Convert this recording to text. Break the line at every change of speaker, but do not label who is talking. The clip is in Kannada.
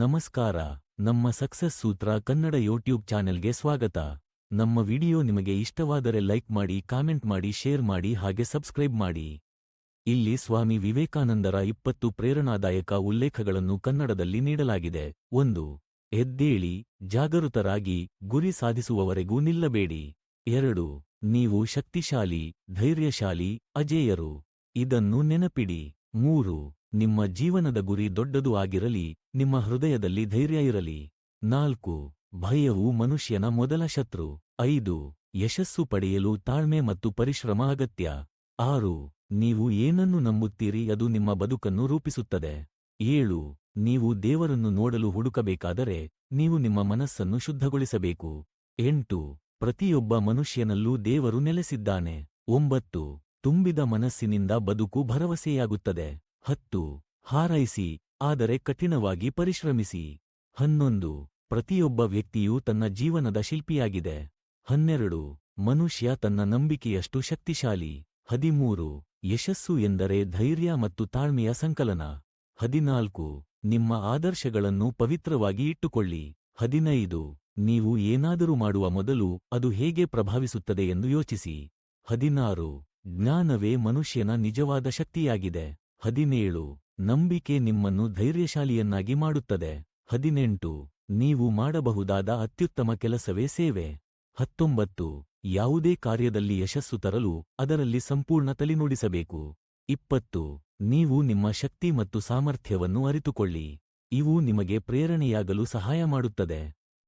ನಮಸ್ಕಾರ, ನಮ್ಮ ಸಕ್ಸಸ್ ಸೂತ್ರ ಕನ್ನಡ ಯೂಟ್ಯೂಬ್ ಚಾನೆಲ್ಗೆ ಸ್ವಾಗತ. ನಮ್ಮ ವಿಡಿಯೋ ನಿಮಗೆ ಇಷ್ಟವಾದರೆ ಲೈಕ್ ಮಾಡಿ, ಕಾಮೆಂಟ್ ಮಾಡಿ, ಶೇರ್ ಮಾಡಿ ಹಾಗೆ ಸಬ್ಸ್ಕ್ರೈಬ್ ಮಾಡಿ. ಇಲ್ಲಿ ಸ್ವಾಮಿ ವಿವೇಕಾನಂದರ ಇಪ್ಪತ್ತು ಪ್ರೇರಣಾದಾಯಕ ಉಲ್ಲೇಖಗಳನ್ನು ಕನ್ನಡದಲ್ಲಿ ನೀಡಲಾಗಿದೆ. ಒಂದು, ಎದ್ದೇಳಿ ಜಾಗೃತರಾಗಿ ಗುರಿ ಸಾಧಿಸುವವರೆಗೂ ನಿಲ್ಲಬೇಡಿ. ಎರಡು, ನೀವು ಶಕ್ತಿಶಾಲಿ, ಧೈರ್ಯಶಾಲಿ, ಅಜೇಯರು. ಇದನ್ನು ನೆನಪಿಡಿ. ಮೂರು ನಿಮ್ಮ ಜೀವನದ ಗುರಿ ದೊಡ್ಡದು ಆಗಿರಲಿ, ನಿಮ್ಮ ಹೃದಯದಲ್ಲಿ ಧೈರ್ಯ ಇರಲಿ. ನಾಲ್ಕು, ಭಯವು ಮನುಷ್ಯನ ಮೊದಲ ಶತ್ರು. ಐದು, ಯಶಸ್ಸು ಪಡೆಯಲು ತಾಳ್ಮೆ ಮತ್ತು ಪರಿಶ್ರಮ ಅಗತ್ಯ. ಆರು, ನೀವು ಏನನ್ನು ನಂಬುತ್ತೀರಿ ಅದು ನಿಮ್ಮ ಬದುಕನ್ನು ರೂಪಿಸುತ್ತದೆ. ಏಳು, ನೀವು ದೇವರನ್ನು ನೋಡಲು ಹುಡುಕಬೇಕಾದರೆ ನೀವು ನಿಮ್ಮ ಮನಸ್ಸನ್ನು ಶುದ್ಧಗೊಳಿಸಬೇಕು. ಎಂಟು, ಪ್ರತಿಯೊಬ್ಬ ಮನುಷ್ಯನಲ್ಲೂ ದೇವರು ನೆಲೆಸಿದ್ದಾನೆ. ಒಂಬತ್ತು, ತುಂಬಿದ ಮನಸ್ಸಿನಿಂದ ಬದುಕು ಭರವಸೆಯಾಗುತ್ತದೆ. ಹತ್ತು, ಹಾರೈಸಿ, ಆದರೆ ಕಠಿಣವಾಗಿ ಪರಿಶ್ರಮಿಸಿ. ಹನ್ನೊಂದು, ಪ್ರತಿಯೊಬ್ಬ ವ್ಯಕ್ತಿಯೂ ತನ್ನ ಜೀವನದ ಶಿಲ್ಪಿಯಾಗಿದೆ. ಹನ್ನೆರಡು, ಮನುಷ್ಯ ತನ್ನ ನಂಬಿಕೆಯಷ್ಟು ಶಕ್ತಿಶಾಲಿ. ಹದಿಮೂರು, ಯಶಸ್ಸು ಎಂದರೆ ಧೈರ್ಯ ಮತ್ತು ತಾಳ್ಮೆಯ ಸಂಕಲನ. ಹದಿನಾಲ್ಕು, ನಿಮ್ಮ ಆದರ್ಶಗಳನ್ನು ಪವಿತ್ರವಾಗಿ ಇಟ್ಟುಕೊಳ್ಳಿ. ಹದಿನೈದು, ನೀವು ಏನಾದರೂ ಮಾಡುವ ಮೊದಲು ಅದು ಹೇಗೆ ಪ್ರಭಾವಿಸುತ್ತದೆ ಎಂದು ಯೋಚಿಸಿ. ಹದಿನಾರು, ಜ್ಞಾನವೇ ಮನುಷ್ಯನ ನಿಜವಾದ ಶಕ್ತಿಯಾಗಿದೆ. ಹದಿನೇಳು, ನಂಬಿಕೆ ನಿಮ್ಮನ್ನು ಧೈರ್ಯಶಾಲಿಯನ್ನಾಗಿ ಮಾಡುತ್ತದೆ. ಹದಿನೆಂಟು, ನೀವು ಮಾಡಬಹುದಾದ ಅತ್ಯುತ್ತಮ ಕೆಲಸವೇ ಸೇವೆ. ಹತ್ತೊಂಬತ್ತು, ಯಾವುದೇ ಕಾರ್ಯದಲ್ಲಿ ಯಶಸ್ಸು ತರಲು ಅದರಲ್ಲಿ ಸಂಪೂರ್ಣ ತಲೆನುಡಿಸಬೇಕು. ಇಪ್ಪತ್ತು, ನೀವು ನಿಮ್ಮ ಶಕ್ತಿ ಮತ್ತು ಸಾಮರ್ಥ್ಯವನ್ನು ಅರಿತುಕೊಳ್ಳಿ. ಇವು ನಿಮಗೆ ಪ್ರೇರಣೆಯಾಗಲು ಸಹಾಯ ಮಾಡುತ್ತದೆ.